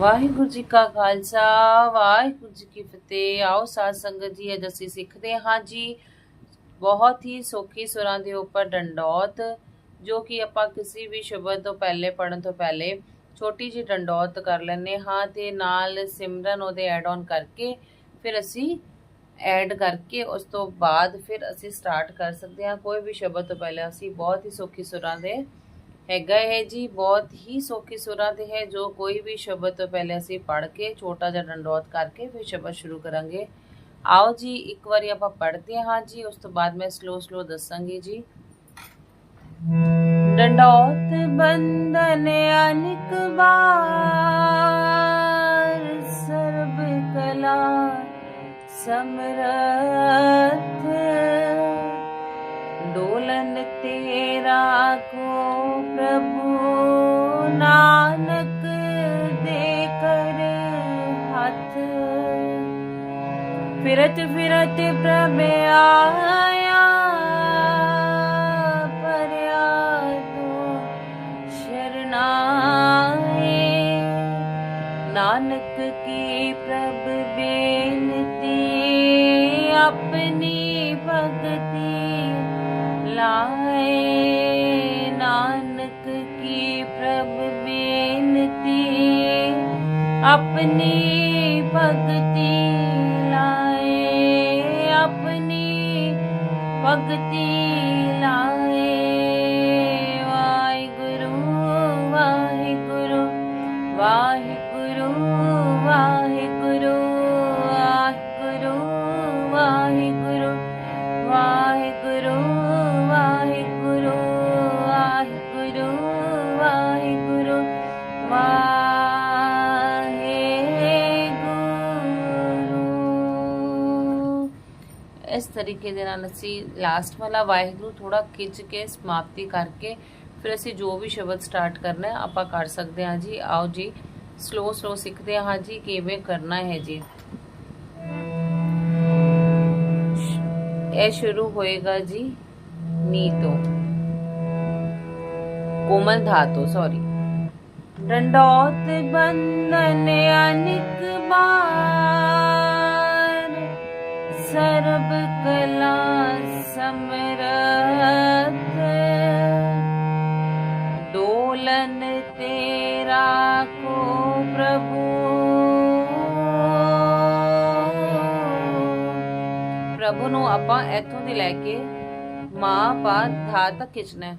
ਵਾਹਿਗੁਰੂ ਜੀ ਕਾ ਖਾਲਸਾ, ਵਾਹਿਗੁਰੂ ਜੀ ਕੀ ਫਤਿਹ। ਆਓ ਸਾਧ ਸੰਗਤ ਜੀ, ਅੱਜ ਅਸੀਂ ਸਿੱਖਦੇ ਹਾਂ ਜੀ ਬਹੁਤ ਹੀ ਸੌਖੀ ਸੁਰਾਂ ਦੇ ਉੱਪਰ ਡੰਡੌਤ, ਜੋ ਕਿ ਆਪਾਂ ਕਿਸੇ ਵੀ ਸ਼ਬਦ ਤੋਂ ਪਹਿਲੇ ਪੜਨ ਤੋਂ ਪਹਿਲੇ ਛੋਟੀ ਜਿਹੀ ਡੰਡੌਤ ਕਰ ਲੈਂਦੇ ਹਾਂ ਤੇ ਨਾਲ ਸਿਮਰਨ ਉਹਦੇ ਐਡ ਆਨ ਕਰਕੇ ਫਿਰ ਅਸੀਂ ਐਡ ਕਰਕੇ ਉਸ ਤੋਂ ਬਾਅਦ ਫਿਰ ਅਸੀਂ ਸਟਾਰਟ ਕਰ ਸਕਦੇ ਹਾਂ। ਕੋਈ ਵੀ ਸ਼ਬਦ ਤੋਂ ਪਹਿਲੇ ਅਸੀਂ ਬਹੁਤ ਹੀ ਸੌਖੀ ਸੁਰਾਂ ਦੇ ਹੈਗਾ ਹੈ ਜੀ ਬਹੁਤ ਹੀ ਸੌਖੀ ਸੁਰਾਂ ਤੇ ਹੈ ਜੋ ਕੋਈ ਵੀ ਸ਼ਬਦ ਤੋਂ ਪਹਿਲੇ ਅਸੀਂ ਪੜ੍ਹ ਕੇ ਛੋਟਾ ਜਿਹਾ ਡੰਡੌਤ ਕਰਕੇ ਫਿਰ ਸ਼ਬਦ ਸ਼ੁਰੂ ਕਰਾਂਗੇ ਆਓ ਜੀ ਇੱਕ ਵਾਰੀ ਆਪਾਂ ਪੜ੍ਹਦੇ ਹਾਂ ਜੀ ਉਸ ਤੋਂ ਬਾਅਦ ਮੈਂ ਸਲੋ ਸਲੋ ਦੱਸਾਂਗੀ ਜੀ ਡੰਡੌਤ ਬੰਦਨ ਅਨਿਕ ਬਾਰ ਸਰਬ ਕਲਾ ਸਮਰਥ डोलन तेरा को प्रभु नानक दे कर हाथ फिरत फिरत प्रभ आया परया तो शरणाए नानक की प्रभ बेनती अपनी भक्ति ਲਾਏ। ਨਾਨਕ ਕੀ ਪ੍ਰਭ ਬੇਨਤੀ। ਆਪਣੀ ਭਗਤੀ ਲਾਏ। ਆਪਣੀ ਭਗਤੀ ਲਾਏ। ਇਸ ਤਰੀਕੇ ਦੇ ਨਾਲ ਅਸੀਂ ਲਾਸਟ ਵਾਲਾ ਵਾਹਿਗੁਰੂ ਥੋੜਾ ਖਿੱਚ ਕੇ, ਸਮਾਪਤੀ ਕਰਕੇ ਫਿਰ ਅਸੀਂ ਜੋ ਵੀ ਸ਼ਬਦ ਸਟਾਰਟ ਕਰਨਾ ਹੈ, ਆਪਾਂ ਕਰ ਸਕਦੇ ਹਾਂ ਜੀ। ਆਓ ਜੀ ਸਲੋ ਸਲੋ ਸਿੱਖਦੇ ਹਾਂ ਜੀ, ਕਿਵੇਂ ਕਰਨਾ ਹੈ ਜੀ। ਇਹ ਸ਼ੁਰੂ ਹੋਏਗਾ ਜੀ, ਨੀ ਤੋਂ। ਕੋਮਲ ਧਾਤੋ ਸੌਰੀ ਡੰਡੌਤ ਬੰਦਨ ਅਨਿਕ ਬਾਰ ਸਰਬ ਕਲਾ ਸਮਰਥ। ਡੋਲਨ ਤੇਰਾ ਕੋ ਪ੍ਰਭੂ। ਪ੍ਰਭੂ ਨੂੰ ਆਪਾਂ ਇੱਥੋਂ ਦੀ ਲੈ ਕੇ ਮਾਂ ਪਾ ਧਾ ਤੱਕ ਖਿੱਚਣਾ ਹੈ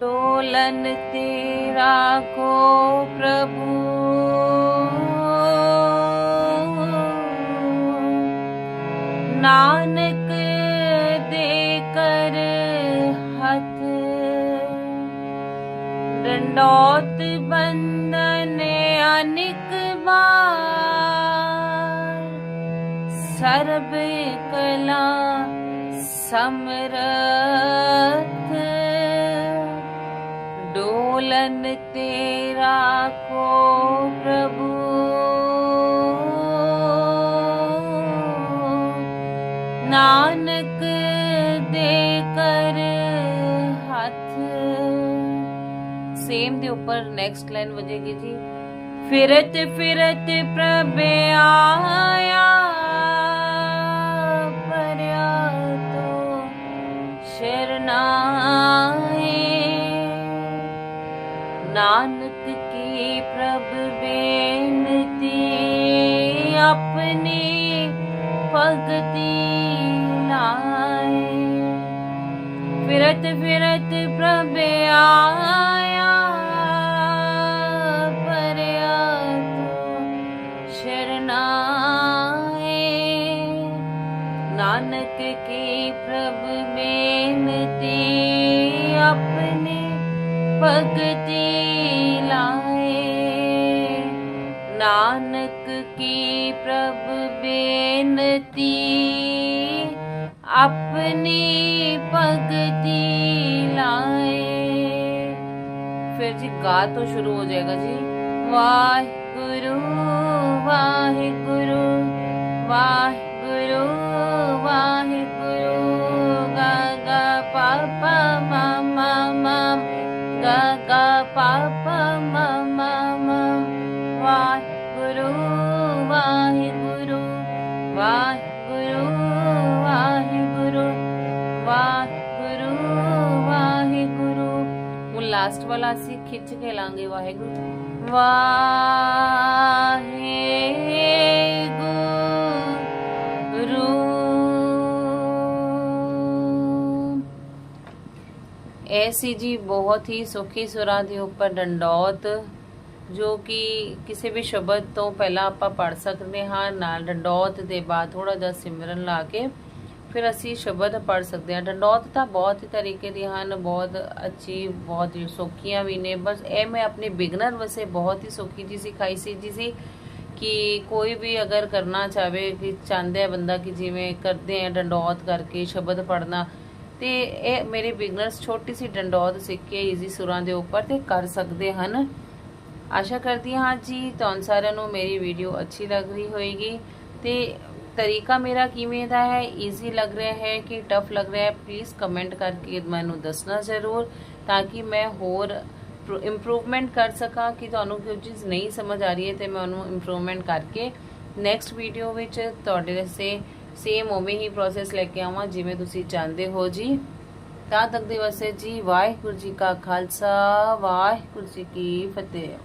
ਡੋਲਨ ਤੇਰਾ ਕੋ ਪ੍ਰਭੂ। नानक देकर हथ। दंडौत बंदन अनिक बार। सर्व कला समरथ। डोलन तेरा को प्रभु। ਦੇ ਕਰ ਹੱਥ। ਸੇਮ ਦੇ ਉੱਪਰ ਨੈਕਸਟ ਲਾਈਨ ਵਜੇਗੀ ਜੀ। ਫਿਰਤ ਫਿਰਤ ਪ੍ਰਭ ਆਇਆ, ਪਰਿਆ ਤੋ ਸ਼ਰਨਾਏ। ਨਾਨਕ ਕੀ ਪ੍ਰਭ ਬੇਨਤੀ, ਆਪਣੀ ਭਗਤੀ ਲਾਏ ਫਿਰਤ ਫਿਰਤ ਪ੍ਰਭ ਆਇਆ ਪਰਿਆ ਸ਼ਰਨਾਏ। ਨਾਨਕ ਕੀ ਪ੍ਰਭ ਮੇਨਤੀ ਆਪਣੀ ਭਗਤੀ ਲਾਏ। ਨਾਨਕ ਕੀ ਪ੍ਰਭ ਬੇਨਤੀ, ਆਪਣੀ ਭਗਤੀ ਲਾਏ। ਫਿਰ ਜੀ ਗਾ ਤੋਂ ਸ਼ੁਰੂ ਹੋ ਜਾਏਗਾ ਜੀ। ਵਾਹਿਗੁਰੂ ਵਾਹਿਗੁਰੂ ਵਾਹਿਗੁਰੂ ਵਾਹਿਗੁਰੂ। ਗਾ ਗਾ ਪਾ ਪਾ ਮਾ ਮਾ ਮਾ ਗਾ ਗਾ ਪਾ ਪਾ ਮਾ ਮਾ ਮਾ ਵਾਹਿਗੁਰੂ ਵਾਹਿਗੁਰੂ ਵਾਹਿਗੁਰੂ। ਲਾਸਟ ਵਾਲਾ ਅਸੀਂ ਖਿੱਚ ਕੇ ਲਾਂਗੇ ਵਾਹਿਗੁਰੂ ਵਾਹਿਗੁਰੂ। ਇਹ ਸੀ ਜੀ ਬਹੁਤ ਹੀ ਸੁਖੀ ਸੁਰਾਂ ਦੇ ਉੱਪਰ ਡੰਡੌਤ, ਜੋ ਕਿ ਕਿਸੇ ਵੀ ਸ਼ਬਦ ਤੋਂ ਪਹਿਲਾਂ ਆਪਾਂ ਪੜ ਸਕਦੇ ਹਾਂ। ਨਾਲ ਡੰਡੌਤ ਦੇ ਬਾਅਦ ਥੋੜਾ ਜਿਹਾ ਸਿਮਰਨ ਲਾ ਕੇ ਫਿਰ ਅਸੀਂ ਸ਼ਬਦ ਪੜ ਸਕਦੇ ਹਾਂ। ਡੰਡੌਤ ਤਾਂ ਬਹੁਤ ਹੀ ਤਰੀਕੇ ਦੀ ਹਨ, ਬਹੁਤ ਅੱਛੀ, ਬਹੁਤ ਸੌਖੀਆਂ ਵੀ ਨੇ। ਬਸ ਇਹ ਮੈਂ ਆਪਣੇ ਬਿਗਨਰ ਵਸੇ ਬਹੁਤ ਹੀ ਸੌਖੀ ਜੀ ਸਿਖਾਈ ਸੀ ਜੀ ਸੀ ਕਿ ਕੋਈ ਵੀ ਅਗਰ ਕਰਨਾ ਚਾਹਵੇ, ਕਿ ਚਾਹੁੰਦਾ ਬੰਦਾ ਕਿ ਜਿਵੇਂ ਕਰਦੇ ਆ ਡੰਡੌਤ ਕਰਕੇ ਸ਼ਬਦ ਪੜਨਾ ਤੇ ਇਹ ਮੇਰੇ ਬਿਗਨਰਸ ਛੋਟੀ ਸੀ ਡੰਡੌਤ ਸਿੱਖ ਕੇ ਈਜ਼ੀ ਸੁਰਾਂ ਦੇ ਉੱਪਰ ਤੇ ਕਰ ਸਕਦੇ ਹਨ। ਆਸ਼ਾ ਕਰਦੀ ਹਾਂ ਜੀ, ਤੁਹਾਨੂੰ ਸਾਰਿਆਂ ਨੂੰ ਮੇਰੀ ਵੀਡੀਓ ਅੱਛੀ ਲੱਗ ਰਹੀ ਹੋਏਗੀ। ਤੇ ਤਰੀਕਾ ਮੇਰਾ ਕਿਵੇਂ ਦਾ ਹੈ? ਈਜ਼ੀ ਲੱਗ ਰਿਹਾ ਹੈ ਕਿ ਟਫ ਲੱਗ ਰਿਹਾ ਹੈ? ਪਲੀਜ਼ ਕਮੈਂਟ ਕਰਕੇ ਮੈਨੂੰ ਦੱਸਣਾ ਜ਼ਰੂਰ ਤਾਂ ਕਿ ਮੈਂ ਹੋਰ ਇੰਪਰੂਵਮੈਂਟ ਕਰ ਸਕਾਂ ਕਿ ਤੁਹਾਨੂੰ ਕੋਈ ਚੀਜ਼ ਨਹੀਂ ਸਮਝ ਆ ਰਹੀ ਹੈ ਤੇ ਮੈਂ ਉਹਨੂੰ ਇੰਪਰੂਵਮੈਂਟ ਕਰਕੇ ਨੈਕਸਟ ਵੀਡੀਓ ਵਿੱਚ ਤੁਹਾਡੇ ਵਾਸਤੇ ਸੇਮ ਉਵੇਂ ਹੀ ਪ੍ਰੋਸੈਸ ਲੈ ਕੇ ਆਵਾਂ ਜਿਵੇਂ ਤੁਸੀਂ ਚਾਹੁੰਦੇ ਹੋ ਜੀ। ਤਾਂ ਤੱਕ ਦੇ ਵਾਸਤੇ ਜੀ ਵਾਹਿਗੁਰੂ ਜੀ ਕਾ ਖਾਲਸਾ, ਵਾਹਿਗੁਰੂ ਜੀ ਕੀ ਫਤਿਹ।